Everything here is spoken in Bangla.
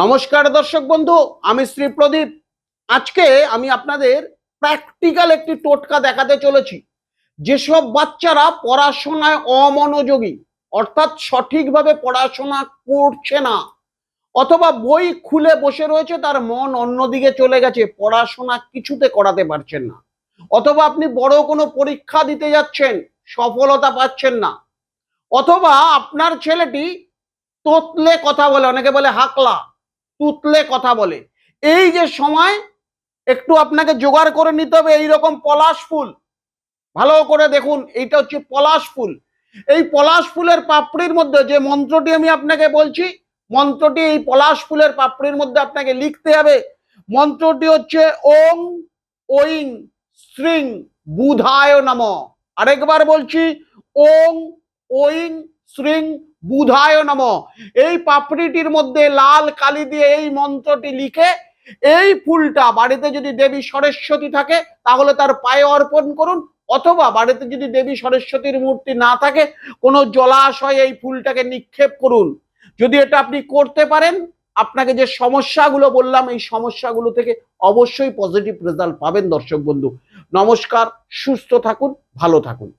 নমস্কার দর্শক বন্ধু, আমি শ্রী প্রদীপ। আজকে আমি আপনাদের প্র্যাকটিক্যাল একটি টোটকা দেখাতে চলেছি। যেসব বাচ্চারা পড়াশোনায় অমনোযোগী, অর্থাৎ সঠিকভাবে পড়াশোনা করছে না, অথবা বই খুলে বসে রয়েছে, তার মন অন্যদিকে চলে গেছে, পড়াশোনা কিছুতে করাতে পারছেন না, অথবা আপনি বড় কোনো পরীক্ষা দিতে যাচ্ছেন, সফলতা পাচ্ছেন না, অথবা আপনার ছেলেটি তোতলে কথা বলে, অনেকে বলে হাকলা তুতলে কথা বলে। এই যে সময়, একটু আপনাকে জোগাড় করে নিতে হবে এইরকম পলাশ ফুল। ভালো করে দেখুন, এইটা হচ্ছে পলাশ ফুল। এই পলাশ ফুলের পাপড়ির মধ্যে যে মন্ত্রটি আমি আপনাকে বলছি, মন্ত্রটি এই পলাশ ফুলের পাপড়ির মধ্যে আপনাকে লিখতে হবে। মন্ত্রটি হচ্ছে ওং ওইং শ্রিং বুধায় নম। আরেকবার বলছি, ওং ওইং শ্রিং বুধায় নম। এই পাপড়িটির মধ্যে লাল কালি দিয়ে এই মন্ত্রটি লিখে এই ফুলটা বাড়িতে যদি দেবী সরস্বতী থাকে, তাহলে তার পায়ে অর্পণ করুন। অথবা বাড়িতে যদি দেবী সরস্বতীর মূর্তি না থাকে, কোনো জলাশয়ে এই ফুলটাকে নিক্ষেপ করুন। যদি এটা আপনি করতে পারেন, আপনাকে যে সমস্যাগুলো বললাম, এই সমস্যাগুলো থেকে অবশ্যই পজিটিভ রেজাল্ট পাবেন দর্শক বন্ধু। নমস্কার, সুস্থ থাকুন, ভালো থাকুন।